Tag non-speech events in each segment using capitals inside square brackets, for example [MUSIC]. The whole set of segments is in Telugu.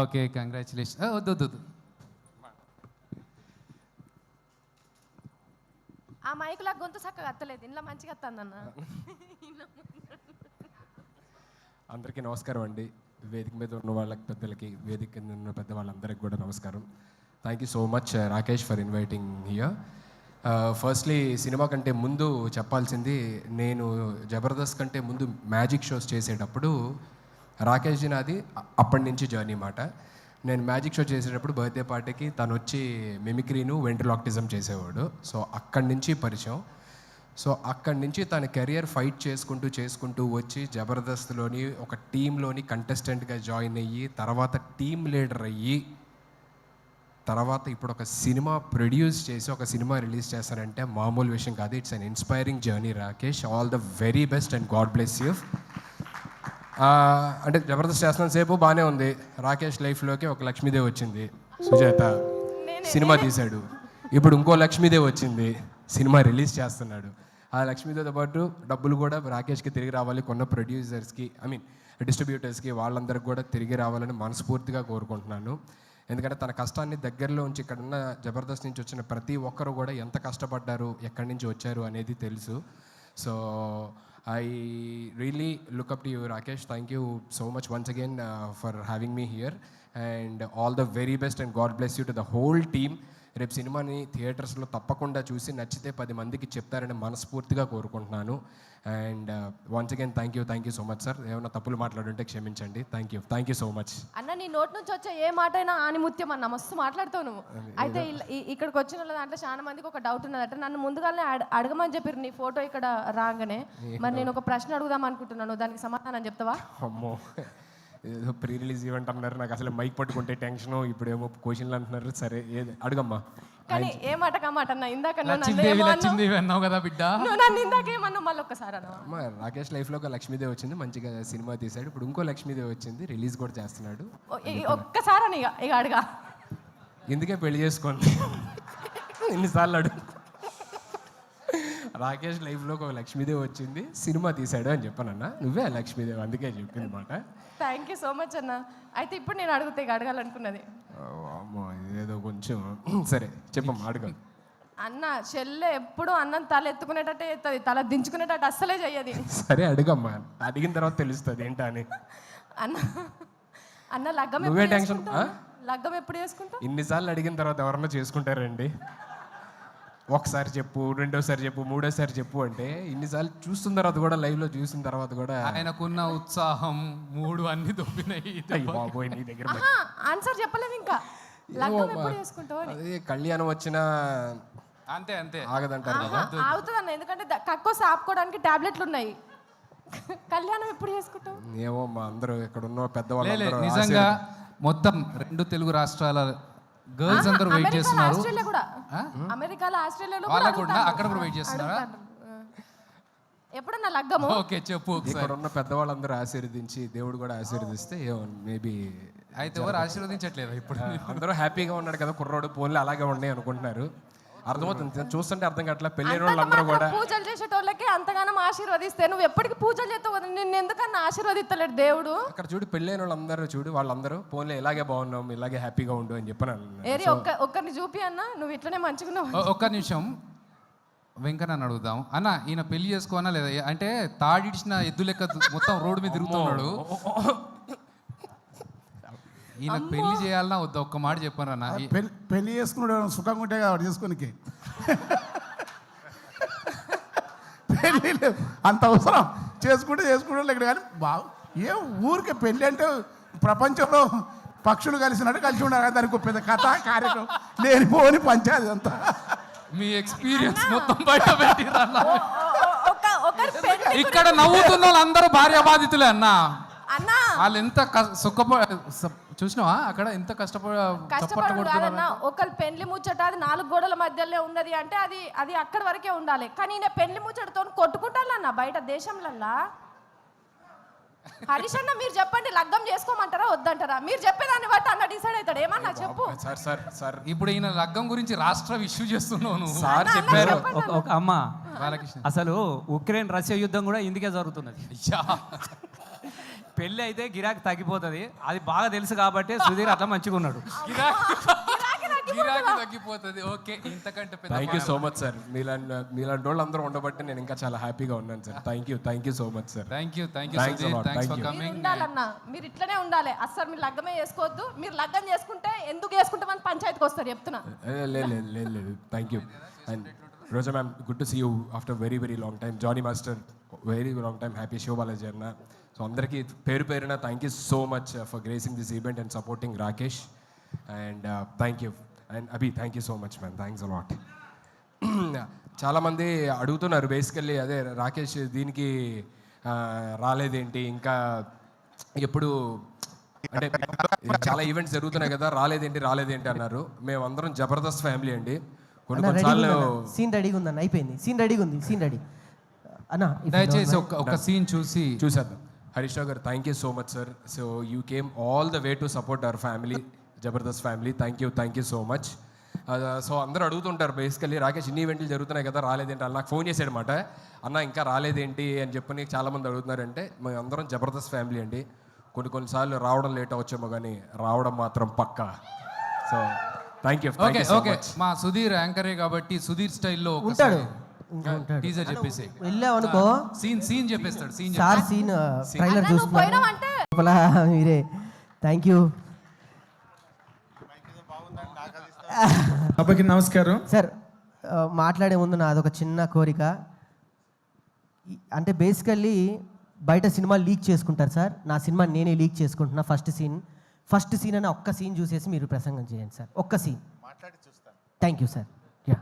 ఓకే కంగ్రాచులేషన్ వద్దు వద్దు ఆ మైకులా గొంతు చక్కగా అత్తలేదు. ఇంట్లో మంచిగా అత్తందన్న అందరికీ నమస్కారం అండి. వేదిక మీద ఉన్న వాళ్ళకి పెద్దలకి వేదిక కింద ఉన్న పెద్ద వాళ్ళందరికీ కూడా నమస్కారం. Thank you so much Rakesh for inviting here firstly cinema కంటే ముందు చెప్పాల్సింది నేను జబర్దస్త్ కంటే ముందు మ్యాజిక్ షోస్ చేసేటప్పుడు రాకేష్ జీ నాది అప్పటి నుంచి జర్నీ మాట. నేను మ్యాజిక్ షో చేసేటప్పుడు బర్త్డే పార్టీకి తను వచ్చి మిమిక్రీను వెంట్రలాక్టిజం చేసేవాడు. సో అక్కడి నుంచి పరిచయం. సో అక్కడి నుంచి తన కెరియర్ ఫైట్ చేసుకుంటూ చేసుకుంటూ వచ్చి జబర్దస్త్లోని ఒక టీంలోని కంటెస్టెంట్గా జాయిన్ అయ్యి తర్వాత టీమ్ లీడర్ అయ్యి తర్వాత ఇప్పుడు ఒక సినిమా ప్రొడ్యూస్ చేసి ఒక సినిమా రిలీజ్ చేస్తారంటే మామూలు విషయం కాదు. It's an inspiring journey Rakesh. All the very best and god bless you. అంటే జబర్దస్త్ చేస్తున్న సేపు బాగానే ఉంది. రాకేష్ లైఫ్లోకి ఒక లక్ష్మీదేవి వచ్చింది. సుజాత సినిమా తీశాడు. ఇప్పుడు ఇంకో లక్ష్మీదేవి వచ్చింది. సినిమా రిలీజ్ చేస్తున్నాడు. ఆ లక్ష్మీదేవితో పాటు డబ్బులు కూడా రాకేష్కి తిరిగి రావాలి. కొన్న ప్రొడ్యూసర్స్కి ఐ మీన్ డిస్ట్రిబ్యూటర్స్కి వాళ్ళందరికీ కూడా తిరిగి రావాలని మనస్ఫూర్తిగా కోరుకుంటున్నాను. ఎందుకంటే తన కష్టాన్ని దగ్గరలో ఉంచి ఇక్కడ ఉన్న జబర్దస్త్ నుంచి వచ్చిన ప్రతి ఒక్కరు కూడా ఎంత కష్టపడ్డారు ఎక్కడి నుంచి వచ్చారు అనేది తెలుసు. So I really look up to you, Rakesh. Thank you so much once again uh, for having me here. And all the very best and God bless you to the whole team. రేపు సినిమాని థియేటర్స్లో తప్పకుండా చూసి నచ్చితే పది మందికి చెప్తారని మనస్ఫూర్తిగా కోరుకుంటున్నాను. And once again thank you thank you so much sir ఏమైనా తప్పులు మాట్లాడుంటే క్షమించండి. Thank you thank you so much అన్న నీ నోటి నుంచి వచ్చే ఏ మాట అయినా ఆనిముత్యం అన్న మస్తు మాట్లాడుతావు నువ్వు. అయితే ఇక్కడికి వచ్చిన వాళ్ళ దాంట్లో చాలా మందికి ఒక డౌట్ ఉన్నదట. నన్ను ముందుగానే అడ- అడగమని చెప్పారు నీ ఫోటో ఇక్కడ రాగానే. మరి నేను ఒక ప్రశ్న అడుగుదాం అనుకుంటున్నాను. దానికి సమాధానం చెప్తావా? అమ్మో. ఏదో ప్రీ రిలీజ్ ఈవెంట్ అన్నారు. నాకు అసలు మైక్ పట్టుకుంటే టెన్షన్ ఇప్పుడేమో క్వశ్చన్లు అంటున్నారు. సరే ఏది? అడుగమ్మా. కానీ ఏ మాట మాట అన్న? ఇందాక లక్ష్మీదేవి. లక్ష్మీదేవి అన్నావు కదా బిడ్డ. నువ్వు నన్ను ఇందాక ఏమన్నావు? మళ్ళీ ఒక్కసారి అమ్మ రాకేష్ లైఫ్లో ఒక లక్ష్మీదేవి వచ్చింది. మంచిగా సినిమా తీశాడు. ఇప్పుడు ఇంకో లక్ష్మీదేవి వచ్చింది. రిలీజ్ కూడా చేస్తున్నాడు. ఒక్కసారి అని ఇక ఇక అడగా. ఎందుకే పెళ్ళి చేసుకోండి? ఎన్నిసార్లు అడుగు. రాకేష్ లైఫ్లో ఒక లక్ష్మీదేవి వచ్చింది సినిమా తీశాడు అని చెప్పానన్నా. నువ్వే లక్ష్మీదేవి అందుకే చెప్పింది మాట. థ్యాంక్ యూ సో మచ్ అన్న. అయితే ఇప్పుడు నేను అడుగుతా అడగాలనుకున్నది. అమ్మో ఇదేదో కొంచెం సరే చెప్పమ్మా అడుగు. అన్న చెల్లె ఎప్పుడు అన్నం తల ఎత్తుకునేటట్టే ఎత్తది తల దించుకునేటట్టు అస్సలే చెయ్యది. సరే అడుగమ్మా అడిగిన తర్వాత తెలుస్తుంది ఏంటా అని. అన్న అన్న లగ్గం నువ్వే టెన్షన్? లగ్గం ఎప్పుడు చేసుకుంటావు? ఇన్నిసార్లు అడిగిన తర్వాత ఎవరన్నా చేసుకుంటారండి? ఒకసారి చెప్పు రెండోసారి చెప్పు మూడోసారి చెప్పు అంటే ఇన్నిసార్లు చూస్తున్న తర్వాత కూడా live లో చూసిన తర్వాత కూడా ఆయనకున్న ఉత్సాహం మూడు అన్ని దొబ్బినాయి. బాబోయ్ నీ దగ్గర ఆన్సర్ చెప్పలేదు ఇంకా. అదే కళ్యాణం వచ్చినా అంతే అంతే. ఆగదంటారు కదా. ఆగుతుంది అన్న ఎందుకంటే కక్కోసి ఆపుకోవడానికి టాబ్లెట్లు ఉన్నాయి. కళ్యాణం ఎప్పుడు చేసుకుంటావు? ఏమో మా అందరూ ఇక్కడ ఉన్న పెద్దవాళ్ళు నిజంగా మొత్తం రెండు తెలుగు రాష్ట్రాల గర్ల్స్ అందరూ వెయిట్ చేస్తున్నారు. ఆస్ట్రేలియా కూడా. అమెరికాలో ఆస్ట్రేలియాలో వాళ్ళకు కూడా. అక్కడ కూడా వెయిట్ చేస్తున్నారా. ఎప్పుడన్నా లగ్గము? ఓకే చెప్పు ఇక్కడ ఉన్న పెద్దవాళ్ళందరూ ఆశీర్వదించి దేవుడు కూడా ఆశీర్వదిస్తే మేబీ అయితే ఎవరు ఆశీర్వదించట్లేదు ఇప్పుడు? అందరూ హ్యాపీగా ఉన్నాడు కదా కుర్రోడు పోన్లు అలాగే ఉన్నాయి అనుకుంటున్నారు. అర్థమవుతుంది. చూస్తుంటే అర్థం కావట్లే. పెళ్ళైన వాళ్ళందరూ కూడా పూజలు చేసేటోళ్ళకి అంతగానం ఆశీర్వదిస్తే నువ్వు ఎప్పటికి పూజలు చేస్తావు కదా, నిన్ను ఎందుకన్నా ఆశీర్వదిస్తలేడు దేవుడు? అక్కడ చూడు పెళ్ళైన వాళ్ళందరూ చూడు వాళ్ళందరూ పోన్లే ఇలాగే బాగున్నాం ఇలాగే హ్యాపీగా ఉండు అని చెప్పాను ఏరి ఒక్క ఒక్కరిని చూపి అన్న నువ్వు ఇట్లనే మంచిగున్నావు ఒక్క నిమిషం. వెంకన్న అడుగుదాం. అన్న ఈయన పెళ్ళి చేసుకోనా లేదా? అంటే తాడిడిచిన ఎద్దు లెక్క మొత్తం రోడ్డు మీద తిరుగుతున్నాడు. ఈయన పెళ్ళి చేయాలన్నా వద్దా ఒక్క మాట చెప్పాను అన్న ఈ- పెళ్ళి చేసుకున్నాడు సుఖంగా ఉంటే కాబట్టి చేసుకోనికి? పెళ్ళి. అంత అవసరం. చేసుకుంటే చేసుకుంటే ఇక్కడ కానీ బాగు ఏ ఊరికే పెళ్ళి అంటే ప్రపంచంలో పక్షులు కలిసినట్టు కలిసి ఉండాలి కదా దానికి ఒక పెద్ద కథ కార్యక్రమం. లేనిపోని పంచాయతీ అంతా. మీ ఎక్స్పీరియన్స్ మొత్తం బయట ఇక్కడ నవ్వుతున్న వాళ్ళందరూ భార్య బాధితులే అన్న. అన్న. వాళ్ళు ఎంత క- సుఖప స- చూసినావా? అక్కడ ఎంత కష్టపడ చప్పట్లు కష్టపడు కొడుతున్నారు కాదన్న ఒకరి పెళ్ళి ముచ్చట అది నాలుగు గోడల మధ్యలో ఉన్నది అంటే అది అది అక్కడి వరకే ఉండాలి. కానీ ఈయన పెళ్ళి ముచ్చటతో కొట్టుకుంటానన్న బయట దేశంలల్లా? హరీష్ అన్న మీరు చెప్పండి లగ్గం చేసుకోమంటారా వద్దంటారా? మీరు చెప్పేదాన్ని బట్టి అన్న డిసైడ్ అవుతాడు. ఏమన్నా చెప్పు. సార్ సార్ సార్ ఇప్పుడు ఈయన లగ్గం గురించి రాష్ట్ర ఇష్యూ చేస్తున్నావు నువ్వు. సార్ చెప్పారు. ఒక అమ్మ బాలకృష్ణ. అసలు ఉక్రెయిన్ రష్యా యుద్ధం కూడా ఇందుకే జరుగుతున్నది. అయ్యా. పెళ్ళి అయితే గిరాకీ తగ్గిపోతుంది. అది బాగా తెలుసు కాబట్టి సుధీర్ అట్లా మంచిగా ఉన్నాడు. గిరాకీ తగ్గిపోతుంది? ఓకే ఇంతకంటే పెద్ద thank you so much sir మీలాంటి మీలాంటి వాళ్ళు అందరూ ఉండబట్టి నేను ఇంకా చాలా హ్యాపీగా ఉన్నాను sir thank you thank you so much sir thank you thank you. Thanks for. మీరు కమింగ్ ఉండాలన్నా మీరు ఇట్లనే ఉండాలి. అస్సలు మీరు లగ్గమే చేసుకోవద్దు. మీరు లగ్గం చేసుకుంటే ఎందుకు చేసుకుంటే మన పంచాయతీకి వస్తారు చెప్తున్నా. లేదు లేదు లేదు లేదు thank you and Roja ma'am good to see you after very very long time Jani master very long time happy show Balaji అన్న. సో అందరికీ పేరు పేరున thank you so much for gracing this event and supporting Rakesh and thank you and Abhi thank you so much ma'am thanks a lot చాలామంది అడుగుతున్నారు బేసికల్లీ అదే రాకేష్ దీనికి ఆ, రాలేదేంటి? ఇంకా ఎప్పుడు అంటే చాలా ఈవెంట్స్ జరుగుతున్నాయి కదా రాలేదేంటి రాలేదేంటి అన్నారు. మేమందరం జబర్దస్త్ ఫ్యామిలీ అండి. కొన్ని కొన్నిసార్లు సీన్ రెడీగా ఉందన్న అయిపోయింది. సీన్ రెడీగా ఉంది సీన్ రెడీ అన్న దయచేసి ఒక సీన్ చూసి చూసేద్దాం. హరీష్ రావు గారు thank you so much sir so you came all the way to support our family Jabardasth family thank you thank you so much so అందరూ అడుగుతుంటారు బేసికల్లీ రాకేష్ ఇన్ని ఈవెంట్లు జరుగుతున్నాయి కదా రాలేదేంటి? నాకు ఫోన్ చేశాడనమాట అన్న ఇంకా రాలేదేంటి? అని చెప్పని చాలామంది అడుగుతున్నారంటే మేము అందరం జబర్దస్త్ ఫ్యామిలీ అండి. కొన్ని కొన్నిసార్లు రావడం లేట్ అవచ్చేమో కానీ రావడం మాత్రం పక్కా. So thank you okay okay మా సుధీర్ యాంకరే కాబట్టి సుధీర్ స్టైల్లో ఉంటాడు. టీజర్ చెప్పేసి వెళ్ళావనుకో సీన్ సీన్ చెప్పేస్తాడు సీన్ సార్ సీన్ ట్రైలర్ చూస్తున్నా మీరే. థ్యాంక్ యూ సభకి నమస్కారం. సార్ మాట్లాడే ముందు నాది ఒక చిన్న కోరిక. అంటే బేసికల్లీ బయట సినిమా లీక్ చేసుకుంటారు సార్. నా సినిమా నేనే లీక్ చేసుకుంటున్నా ఫస్ట్ సీన్ ఫస్ట్ సీన్ అని ఒక్క సీన్ చూసేసి మీరు ప్రసంగం చేయండి సార్. ఒక్క scene thank you sir ya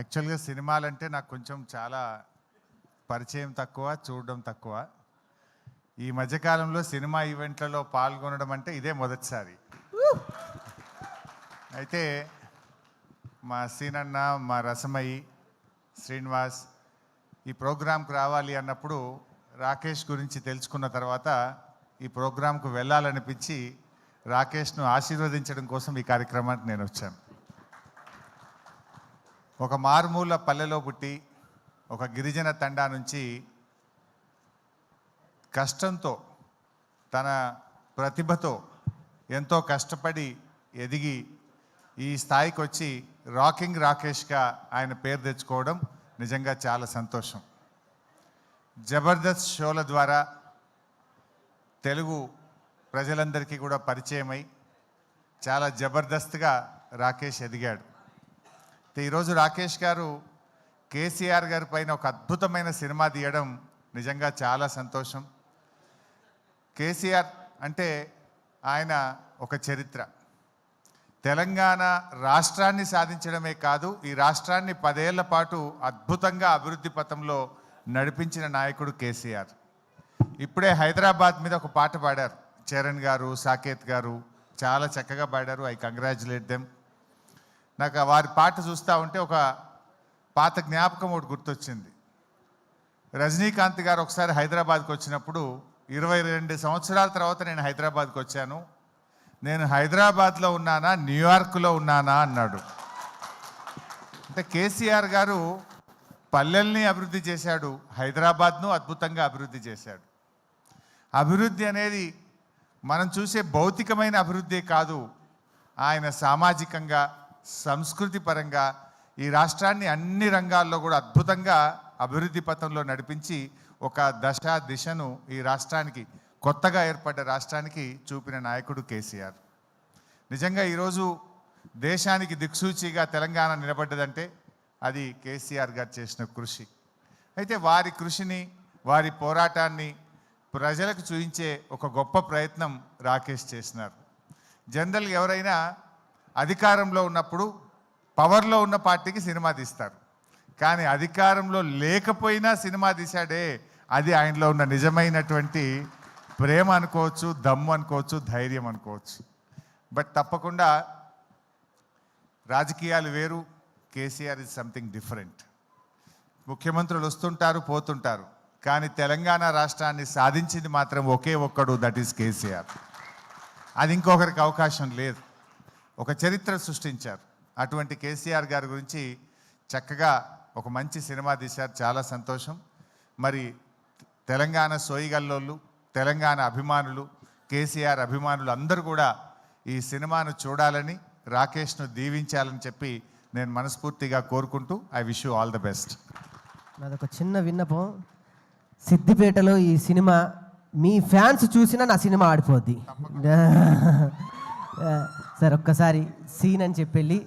యాక్చువల్గా సినిమాలంటే నాకు కొంచెం చాలా పరిచయం తక్కువ చూడడం తక్కువ. ఈ మధ్యకాలంలో సినిమా ఈవెంట్లలో పాల్గొనడం అంటే ఇదే మొదటిసారి. అయితే మా సీనన్న మా రసమయి శ్రీనివాస్ ఈ ప్రోగ్రాంకి రావాలి అన్నప్పుడు రాకేష్ గురించి తెలుసుకున్న తర్వాత ఈ ప్రోగ్రాంకు వెళ్ళాలనిపించి రాకేష్ను ఆశీర్వదించడం కోసం ఈ కార్యక్రమానికి నేను వచ్చాను. ఒక మారుమూల పల్లెలో పుట్టి ఒక గిరిజన తండా నుంచి కష్టంతో తన ప్రతిభతో ఎంతో కష్టపడి ఎదిగి ఈ స్థాయికి వచ్చి రాకింగ్ రాకేష్గా ఆయన పేరు తెచ్చుకోవడం నిజంగా చాలా సంతోషం. జబర్దస్త్ షోల ద్వారా తెలుగు ప్రజలందరికీ కూడా పరిచయమై చాలా జబర్దస్త్గా రాకేష్ ఎదిగాడు. ఈరోజు రాకేష్ గారు కేసీఆర్ గారి పైన ఒక అద్భుతమైన సినిమా తీయడం నిజంగా చాలా సంతోషం. కేసీఆర్ అంటే ఆయన ఒక చరిత్ర. తెలంగాణ రాష్ట్రాన్ని సాధించడమే కాదు ఈ రాష్ట్రాన్ని పదేళ్ళ పాటు అద్భుతంగా అభివృద్ధి పథంలో నడిపించిన నాయకుడు కేసీఆర్. ఇప్పుడే హైదరాబాద్ మీద ఒక పాట పాడారు. చరణ్ గారు సాకేత్ గారు చాలా చక్కగా పాడారు. I congratulate them. నాకు వారి పాట చూస్తూ ఉంటే ఒక పాత జ్ఞాపకం ఒకటి గుర్తొచ్చింది. రజనీకాంత్ గారు ఒకసారి హైదరాబాద్కి వచ్చినప్పుడు ఇరవై రెండు సంవత్సరాల తర్వాత నేను హైదరాబాద్కి వచ్చాను. నేను హైదరాబాద్లో ఉన్నానా న్యూయార్క్లో ఉన్నానా అన్నాడు. అంటే కేసీఆర్ గారు పల్లెల్ని అభివృద్ధి చేశాడు హైదరాబాద్ను అద్భుతంగా అభివృద్ధి చేశాడు. అభివృద్ధి అనేది మనం చూసే భౌతికమైన అభివృద్ధి కాదు ఆయన సామాజికంగా సంస్కృతి పరంగా ఈ రాష్ట్రాన్ని అన్ని రంగాల్లో కూడా అద్భుతంగా అభివృద్ధి పథంలో నడిపించి ఒక దశ దిశను ఈ రాష్ట్రానికి కొత్తగా ఏర్పడ్డ రాష్ట్రానికి చూపిన నాయకుడు కేసీఆర్. నిజంగా ఈరోజు దేశానికి దిక్సూచిగా తెలంగాణ నిలబడ్డదంటే అది కేసీఆర్ గారు చేసిన కృషి. అయితే వారి కృషిని వారి పోరాటాన్ని ప్రజలకు చూపించే ఒక గొప్ప ప్రయత్నం రాకేష్ చేసినారు. జనరల్ ఎవరైనా అధికారంలో ఉన్నప్పుడు పవర్లో ఉన్న పార్టీకి సినిమా తీస్తారు. కానీ అధికారంలో లేకపోయినా సినిమా తీశాడే అది ఆయనలో ఉన్న నిజమైనటువంటి ప్రేమ అనుకోవచ్చు దమ్ము అనుకోవచ్చు ధైర్యం అనుకోవచ్చు. బట్ తప్పకుండా రాజకీయాలు వేరు కేసీఆర్ ఇస్ సంథింగ్ డిఫరెంట్ ముఖ్యమంత్రులు వస్తుంటారు పోతుంటారు. కానీ తెలంగాణ రాష్ట్రాన్ని సాధించింది మాత్రం ఒకే ఒక్కడు దట్ ఈస్ కేసీఆర్. అది ఇంకొకరికి అవకాశం లేదు. ఒక చరిత్ర సృష్టించారు. అటువంటి కేసీఆర్ గారి గురించి చక్కగా ఒక మంచి సినిమా తీశారు. చాలా సంతోషం. మరి తెలంగాణ సోయిగల్లోళ్ళు తెలంగాణ అభిమానులు కేసీఆర్ అభిమానులు అందరూ కూడా ఈ సినిమాను చూడాలని రాకేష్ను దీవించాలని చెప్పి నేను మనస్ఫూర్తిగా కోరుకుంటూ I wish you all the best. నాదొక చిన్న విన్నపం. సిద్దిపేటలో ఈ సినిమా మీ ఫ్యాన్స్ చూసినా నా సినిమా ఆడిపోద్ది. [LAUGHS] సార్ ఒక్కసారి సీన్ అని చెప్పి వెళ్ళి